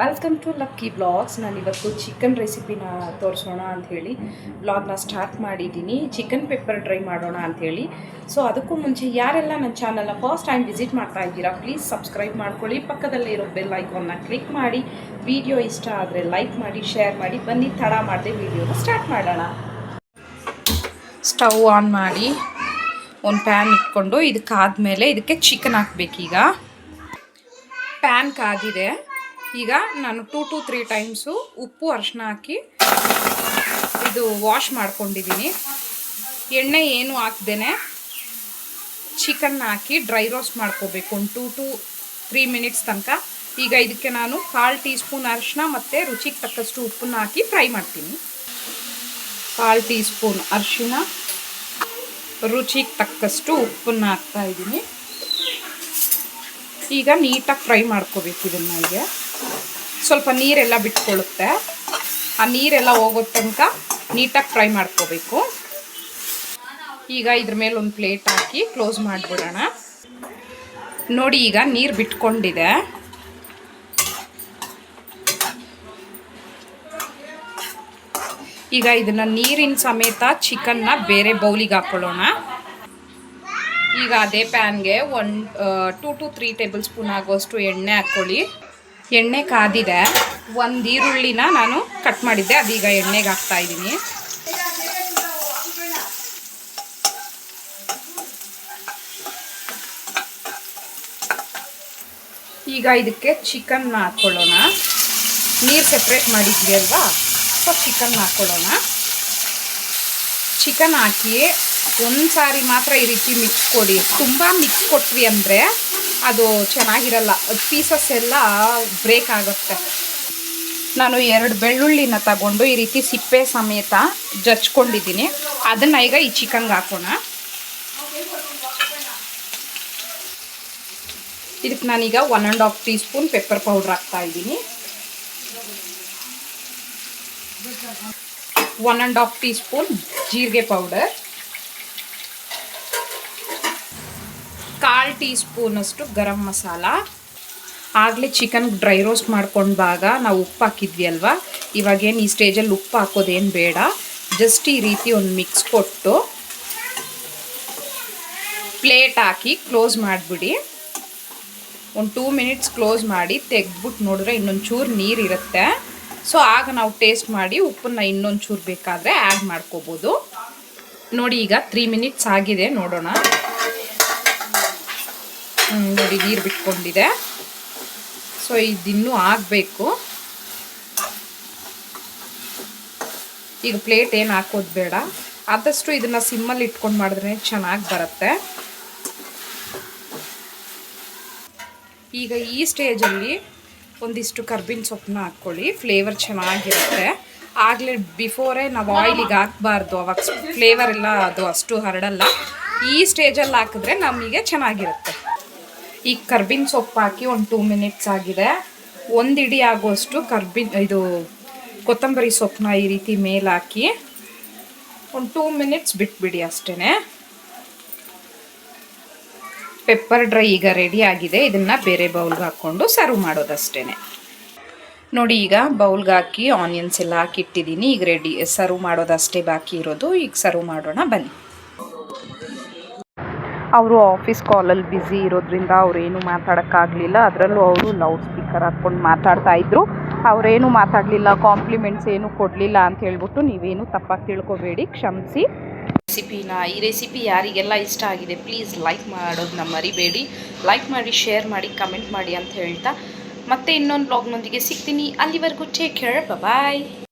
Welcome to lucky blogs ನಾನು ಇವತ್ತು chicken ರೆಸಿಪಿನ ತೋರಿಸೋಣ ಅಂಥೇಳಿ ಬ್ಲಾಗ್ನ ಸ್ಟಾರ್ಟ್ ಮಾಡಿದ್ದೀನಿ. ಚಿಕನ್ ಪೆಪ್ಪರ್ ಡ್ರೈ ಮಾಡೋಣ ಅಂಥೇಳಿ ಸೊ ಅದಕ್ಕೂ ಮುಂಚೆ ಯಾರೆಲ್ಲ ನನ್ನ ಚಾನಲ್ನ ಫಸ್ಟ್ ಟೈಮ್ ವಿಸಿಟ್ ಮಾಡ್ತಾ ಇದ್ದೀರಾ ಪ್ಲೀಸ್ ಸಬ್ಸ್ಕ್ರೈಬ್ ಮಾಡ್ಕೊಳ್ಳಿ. ಪಕ್ಕದಲ್ಲೇ ಇರೋ ಬೆಲ್ ಐಕಾನ್ನ ಕ್ಲಿಕ್ ಮಾಡಿ. ವಿಡಿಯೋ ಇಷ್ಟ ಆದರೆ ಲೈಕ್ ಮಾಡಿ ಶೇರ್ ಮಾಡಿ. ಬನ್ನಿ, ತಡ ಮಾಡದೆ ವಿಡಿಯೋನ ಸ್ಟಾರ್ಟ್ ಮಾಡೋಣ. ಸ್ಟವ್ ಆನ್ ಮಾಡಿ. ಒಂದು ಪ್ಯಾನ್ ಇಟ್ಕೊಂಡು ಇದಕ್ಕಾದ ಮೇಲೆ ಇದಕ್ಕೆ ಚಿಕನ್ ಹಾಕ್ಬೇಕೀಗ. ಪ್ಯಾನ್ ಕಾದಿದೆ ಈಗ ನಾನು ಟೂ ಟು ತ್ರೀ ಟೈಮ್ಸು ಉಪ್ಪು ಅರಿಶಿನ ಹಾಕಿ ಇದು ವಾಶ್ ಮಾಡ್ಕೊಂಡಿದ್ದೀನಿ. ಎಣ್ಣೆ ಏನು ಹಾಕ್ದೇನೆ ಚಿಕನ್ ಹಾಕಿ ಡ್ರೈ ರೋಸ್ಟ್ ಮಾಡ್ಕೋಬೇಕು. ಒಂದು ಟೂ ಟು ತ್ರೀ ಮಿನಿಟ್ಸ್ ತನಕ. ಈಗ ಇದಕ್ಕೆ ನಾನು ಕಾಲು ಟೀ ಸ್ಪೂನ್ ಅರಿಶಿನ ಮತ್ತು ರುಚಿಗೆ ತಕ್ಕಷ್ಟು ಉಪ್ಪನ್ನ ಹಾಕಿ ಫ್ರೈ ಮಾಡ್ತೀನಿ. ಕಾಲು ಟೀ ಸ್ಪೂನ್ ಅರಿಶಿನ ರುಚಿಗೆ ತಕ್ಕಷ್ಟು ಉಪ್ಪನ್ನ ಹಾಕ್ತಾ ಇದ್ದೀನಿ. ಈಗ ನೀಟಾಗಿ ಫ್ರೈ ಮಾಡ್ಕೋಬೇಕು ಇದನ್ನು ಈಗ. ಸ್ವಲ್ಪ ನೀರೆಲ್ಲ ಬಿಟ್ಕೊಳ್ಳುತ್ತೆ. ಆ ನೀರೆಲ್ಲ ಹೋಗೋ ತನಕ ನೀಟಾಗಿ ಫ್ರೈ ಮಾಡ್ಕೋಬೇಕು. ಈಗ ಇದ್ರ ಮೇಲೆ ಒಂದು ಪ್ಲೇಟ್ ಹಾಕಿ ಕ್ಲೋಸ್ ಮಾಡಿಬಿಡೋಣ. ನೋಡಿ, ಈಗ ನೀರು ಬಿಟ್ಕೊಂಡಿದೆ. ಈಗ ಇದನ್ನು ನೀರಿನ ಸಮೇತ ಚಿಕನ್ನ ಬೇರೆ ಬೌಲಿಗೆ ಹಾಕ್ಕೊಳ್ಳೋಣ ಈಗ ಅದೇ ಪ್ಯಾನ್ಗೆ one two to three table spoon ಆಗೋಷ್ಟು ಎಣ್ಣೆ ಹಾಕ್ಕೊಳ್ಳಿ. ಎಣ್ಣೆ ಕಾದಿದೆ. ಒಂದು ಈರುಳ್ಳಿನ ನಾನು ಕಟ್ ಮಾಡಿದ್ದೆ. ಅದೀಗ ಎಣ್ಣೆಗೆ ಹಾಕ್ತಾ ಇದ್ದೀನಿ. ಈಗ ಇದಕ್ಕೆ ಚಿಕನ್ ಹಾಕ್ಕೊಳ್ಳೋಣ ನೀರು ಸೆಪ್ರೇಟ್ ಮಾಡಿದ್ವಿ ಅಲ್ವಾ? ಸೊ ಚಿಕನ್ ಹಾಕ್ಕೊಳ್ಳೋಣ ಚಿಕನ್ ಹಾಕಿ ಒಂದು ಸಾರಿ ಮಾತ್ರ ಈ ರೀತಿ ಮಿಕ್ಸ್ ಕೊಡಿ. ತುಂಬ ಮಿಕ್ಸ್ ಕೊಟ್ವಿ ಅಂದರೆ ಅದು ಚೆನ್ನಾಗಿರಲ್ಲ. ಪೀಸಸ್ ಎಲ್ಲ ಬ್ರೇಕ್ ಆಗುತ್ತೆ. ನಾನು ಎರಡು ಬೆಳ್ಳುಳ್ಳಿನ ತಗೊಂಡು ಈ ರೀತಿ ಸಿಪ್ಪೆ ಸಮೇತ ಜಚ್ಕೊಂಡಿದ್ದೀನಿ ಅದನ್ನು ಈಗ ಈ ಚಿಕನ್ಗೆ ಹಾಕೋಣ. ಇದಕ್ಕೆ ನಾನೀಗ one and half teaspoon pepper powder ಹಾಕ್ತಾ ಇದ್ದೀನಿ. One and half teaspoon ಜೀರಿಗೆ ಪೌಡರ್ ಕಾಲು ಟೀ ಸ್ಪೂನಷ್ಟು ಗರಂ ಮಸಾಲ, ಆಗಲೇ ಚಿಕನ್ ಡ್ರೈ ರೋಸ್ಟ್ ಮಾಡ್ಕೊಂಡಾಗ ನಾವು ಉಪ್ಪು ಹಾಕಿದ್ವಿ ಅಲ್ವಾ? ಇವಾಗೇನು ಈ ಸ್ಟೇಜಲ್ಲಿ ಉಪ್ಪು ಹಾಕೋದೇನು ಬೇಡ. ಜಸ್ಟ್ ಈ ರೀತಿ ಒಂದು ಮಿಕ್ಸ್ ಕೊಟ್ಟು ಪ್ಲೇಟ್ ಹಾಕಿ ಕ್ಲೋಸ್ ಮಾಡಿಬಿಡಿ. ಒಂದು ಟೂ ಮಿನಿಟ್ಸ್ ಕ್ಲೋಸ್ ಮಾಡಿ ತೆಗೆದ್ಬಿಟ್ಟು ನೋಡಿದ್ರೆ ಇನ್ನೊಂದು ಚೂರು ನೀರು ಇರುತ್ತೆ. ಸೊ ಆಗ ನಾವು ಟೇಸ್ಟ್ ಮಾಡಿ ಉಪ್ಪನ್ನ ಇನ್ನೊಂದು ಚೂರು ಬೇಕಾದರೆ ಆ್ಯಡ್ ಮಾಡ್ಕೋಬೋದು. ನೋಡಿ ಈಗ ತ್ರೀ ಮಿನಿಟ್ಸ್ ಆಗಿದೆ ನೋಡೋಣ. ನೋಡಿ ನೀರು ಬಿಟ್ಕೊಂಡಿದೆ. ಸೊ ಇದಿನ್ನೂ ಆಗಬೇಕು. ಈಗ ಪ್ಲೇಟ್ ಏನು ಹಾಕೋದು ಬೇಡ. ಆದಷ್ಟು ಇದನ್ನು ಸಿಮ್ಮಲ್ಲಿ ಇಟ್ಕೊಂಡು ಮಾಡಿದ್ರೆ ಚೆನ್ನಾಗಿ ಬರುತ್ತೆ. ಈಗ ಈ ಸ್ಟೇಜಲ್ಲಿ ಒಂದಿಷ್ಟು ಕರ್ಬಿನ ಸೊಪ್ಪನ್ನ ಹಾಕ್ಕೊಳ್ಳಿ. ಫ್ಲೇವರ್ ಚೆನ್ನಾಗಿರುತ್ತೆ. ಆಗಲೇ ಬಿಫೋರೇ ನಾವು ಆಯಿಲಿಗೆ ಹಾಕ್ಬಾರ್ದು. ಅವಾಗ ಫ್ಲೇವರ್ ಎಲ್ಲ ಅದು ಅಷ್ಟು ಹರಡಲ್ಲ. ಈ ಸ್ಟೇಜಲ್ಲಿ ಹಾಕಿದ್ರೆ ನಮಗೆ ಚೆನ್ನಾಗಿರುತ್ತೆ. ಈಗ ಕರ್ಬಿನ ಸೊಪ್ಪು ಹಾಕಿ ಒಂದು ಟೂ ಮಿನಿಟ್ಸ್ ಆಗಿದೆ. ಒಂದು ಇಡಿ ಆಗೋಷ್ಟು ಕರ್ಬಿನ್, ಇದು ಕೊತ್ತಂಬರಿ ಸೊಪ್ಪನ್ನ ಈ ರೀತಿ ಮೇಲಾಕಿ ಒಂದು ಟೂ ಮಿನಿಟ್ಸ್ ಬಿಟ್ಬಿಡಿ ಅಷ್ಟೇ ಪೆಪ್ಪರ್ ಡ್ರೈ ಈಗ ರೆಡಿ ಆಗಿದೆ. ಇದನ್ನು ಬೇರೆ ಬೌಲ್ಗೆ ಹಾಕ್ಕೊಂಡು ಸರ್ವ್ ಮಾಡೋದಷ್ಟೇ ನೋಡಿ, ಈಗ ಬೌಲ್ಗೆ ಹಾಕಿ ಆನಿಯನ್ಸ್ ಎಲ್ಲ ಹಾಕಿಟ್ಟಿದ್ದೀನಿ. ಈಗ ರೆಡಿ ಸರ್ವ್ ಮಾಡೋದಷ್ಟೇ ಬಾಕಿ ಇರೋದು. ಈಗ ಸರ್ವ್ ಮಾಡೋಣ, ಬನ್ನಿ. ಅವರು ಆಫೀಸ್ ಕಾಲಲ್ಲಿ ಬ್ಯುಸಿ ಇರೋದ್ರಿಂದ ಅವರೇನು ಮಾತಾಡೋಕ್ಕಾಗಲಿಲ್ಲ. ಅದರಲ್ಲೂ ಅವರು ಲೌಡ್ ಸ್ಪೀಕರ್ ಹಾಕ್ಕೊಂಡು ಮಾತಾಡ್ತಾ ಇದ್ದರು ಅವರೇನು ಮಾತಾಡಲಿಲ್ಲ ಕಾಂಪ್ಲಿಮೆಂಟ್ಸ್ ಏನು ಕೊಡಲಿಲ್ಲ ಅಂತ ಹೇಳ್ಬಿಟ್ಟು ನೀವೇನು ತಪ್ಪಾಗಿ ತಿಳ್ಕೊಬೇಡಿ, ಕ್ಷಮಿಸಿ. ರೆಸಿಪಿನ ಈ ರೆಸಿಪಿ ಯಾರಿಗೆಲ್ಲ ಇಷ್ಟ ಆಗಿದೆ ಪ್ಲೀಸ್ ಲೈಕ್ ಮಾಡೋದನ್ನ ಮರಿಬೇಡಿ. ಲೈಕ್ ಮಾಡಿ ಶೇರ್ ಮಾಡಿ ಕಮೆಂಟ್ ಮಾಡಿ ಅಂತ ಹೇಳ್ತಾ. ಮತ್ತೆ ಇನ್ನೊಂದು ಬ್ಲಾಗ್ನೊಂದಿಗೆ ಸಿಗ್ತೀನಿ. ಅಲ್ಲಿವರೆಗೂ ಟೇಕ್ ಕೇರ್ ಬಾಯ್